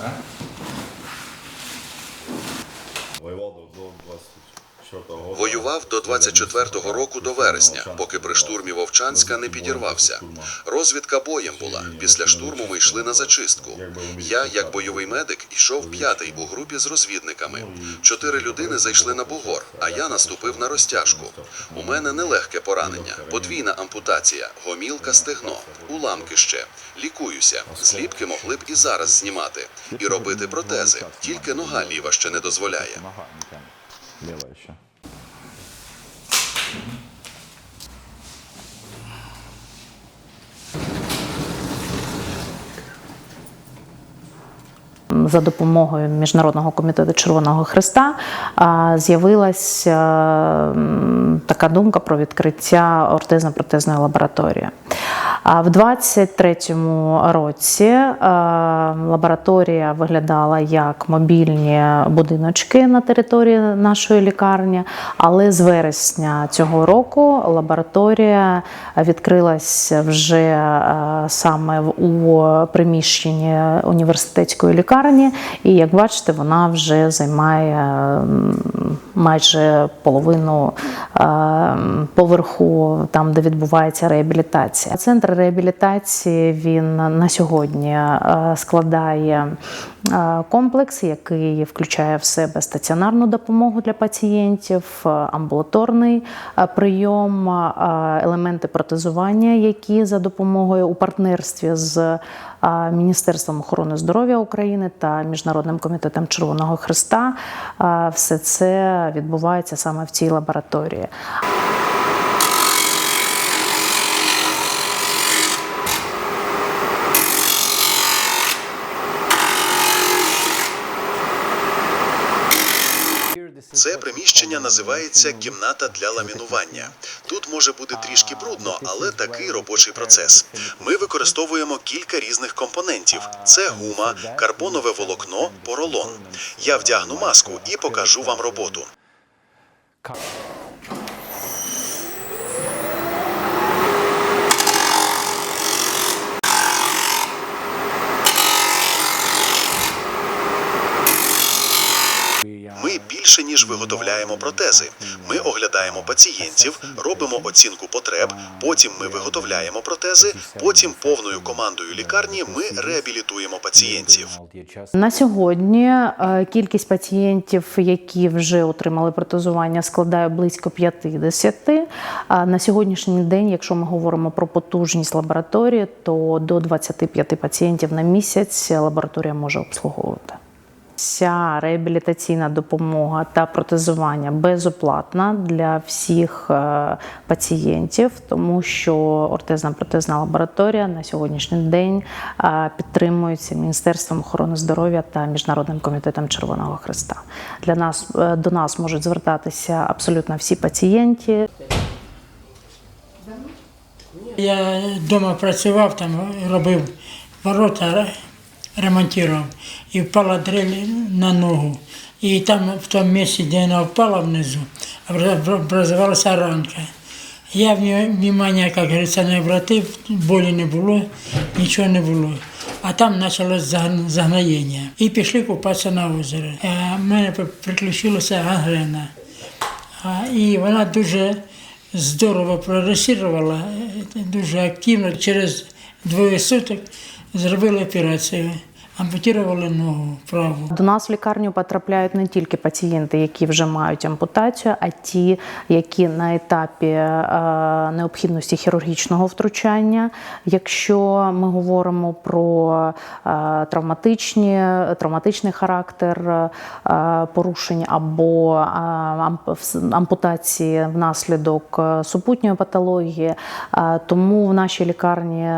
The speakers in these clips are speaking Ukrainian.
да? Воював до 24 року. Воював до 24-го року до вересня, поки при штурмі Вовчанська не підірвався. Розвідка боєм була. Після штурму ми йшли на зачистку. Я, як бойовий медик, йшов п'ятий у групі з розвідниками. Чотири людини зайшли на бугор, а я наступив на розтяжку. У мене нелегке поранення, подвійна ампутація, гомілка стегно, уламки ще. Лікуюся. Зліпки могли б і зараз знімати і робити протези. Тільки нога ліва ще не дозволяє. Левая еще. за допомогою Міжнародного комітету Червоного Христа з'явилася така думка про відкриття ортезно-протезної лабораторії. А в 23-му році е, лабораторія виглядала як мобільні будиночки на території нашої лікарні, але з вересня цього року лабораторія відкрилася вже е, саме у приміщенні університетської лікарні, і як бачите, вона вже займає майже половину е, поверху, там де відбувається реабілітація. Центр реабілітації він на сьогодні е, складає комплекс, який включає в себе стаціонарну допомогу для пацієнтів, амбулаторний прийом, елементи протезування, які за допомогою у партнерстві з Міністерством охорони здоров'я України та Міжнародним комітетом Червоного Христа. Все це відбувається саме в цій лабораторії. Це приміщення називається кімната для ламінування. Тут може бути трішки брудно, але такий робочий процес. Ми використовуємо кілька різних компонентів: це гума, карбонове волокно, поролон. Я вдягну маску і покажу вам роботу. Ми більше ніж виготовляємо протези. Ми оглядаємо пацієнтів, робимо оцінку потреб. Потім ми виготовляємо протези. Потім повною командою лікарні ми реабілітуємо пацієнтів. На сьогодні е, кількість пацієнтів, які вже отримали протезування, складає близько 50. А на сьогоднішній день, якщо ми говоримо про потужність лабораторії, то до 25 пацієнтів на місяць лабораторія може обслуговувати. Вся реабілітаційна допомога та протезування безоплатна для всіх е, пацієнтів, тому що ортезна протезна лабораторія на сьогоднішній день е, підтримується Міністерством охорони здоров'я та Міжнародним комітетом Червоного Христа. Для нас е, до нас можуть звертатися абсолютно всі пацієнти. Я вдома працював, там робив ворота, ремонтував. І впала дрель на ногу. І там в тому місці, де вона впала внизу, образувалася ранка. Я в внимання, як говориться, не обратив, болі не було, нічого не було. А там почалось загн- загноєння. І пішли купатися на озеро. У мене приключилася гангрена. І вона дуже здорово прогресувала, е, дуже активно. Через двоє суток зробили операцію, ампутували ногу праву. До нас в лікарню потрапляють не тільки пацієнти, які вже мають ампутацію, а ті, які на етапі е, необхідності хірургічного втручання. Якщо ми говоримо про е, травматичні, травматичний характер е, порушень або ампутації внаслідок супутньої патології, тому в нашій лікарні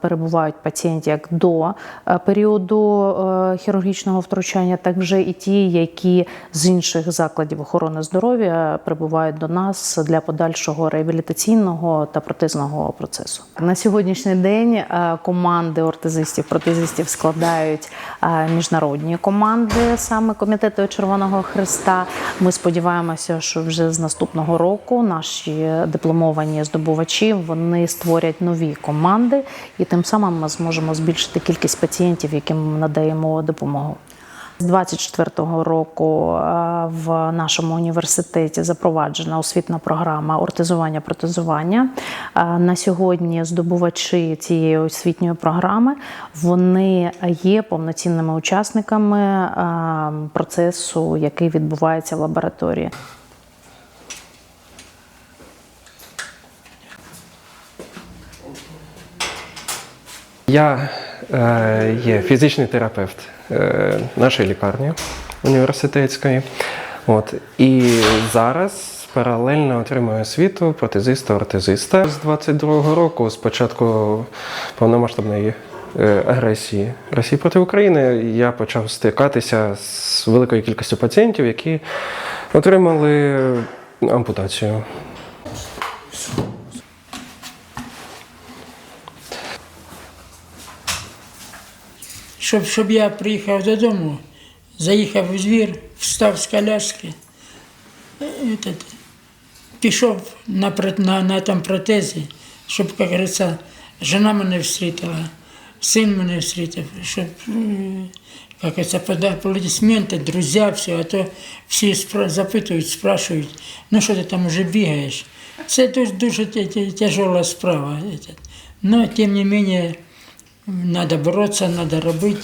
перебувають пацієнти як до е, періоду е, хірургічного втручання, так вже і ті, які з інших закладів охорони здоров'я прибувають до нас для подальшого реабілітаційного та протезного процесу. На сьогоднішній день е, команди ортезистів, протезистів складають е, міжнародні команди, саме комітету Червоного Христа. Ми сподіваємося, що вже з наступного року наші дипломовані здобувачі вони створять нові команди, і тим самим ми зможемо збільшити кількість пацієнтів, яким надаємо допомогу. З 24-го року е, в нашому університеті запроваджена освітна програма ортизування протезування. Е, На сьогодні здобувачі цієї освітньої програми вони є повноцінними учасниками е, процесу, який відбувається в лабораторії. Я є фізичний терапевт е, нашої лікарні університетської. От, і зараз паралельно отримую освіту протезиста-ортезиста. З 22-го року, з початку повномасштабної е, агресії Росії проти України, я почав стикатися з великою кількістю пацієнтів, які отримали ампутацію. Щоб, щоб я приїхав додому, заїхав у двір, встав з коляски, е, этот, пішов на, на, на там протезі, щоб, як говориться, жена мене встрітила, син мене встрітив, щоб е, як це аплодисменти, друзі, все, а то всі спра- запитують, спрашують, ну що ти там вже бігаєш. Це дуже, дуже тя- тя- тяжела справа. Но, тем не менее, Надо бороться, надо робити.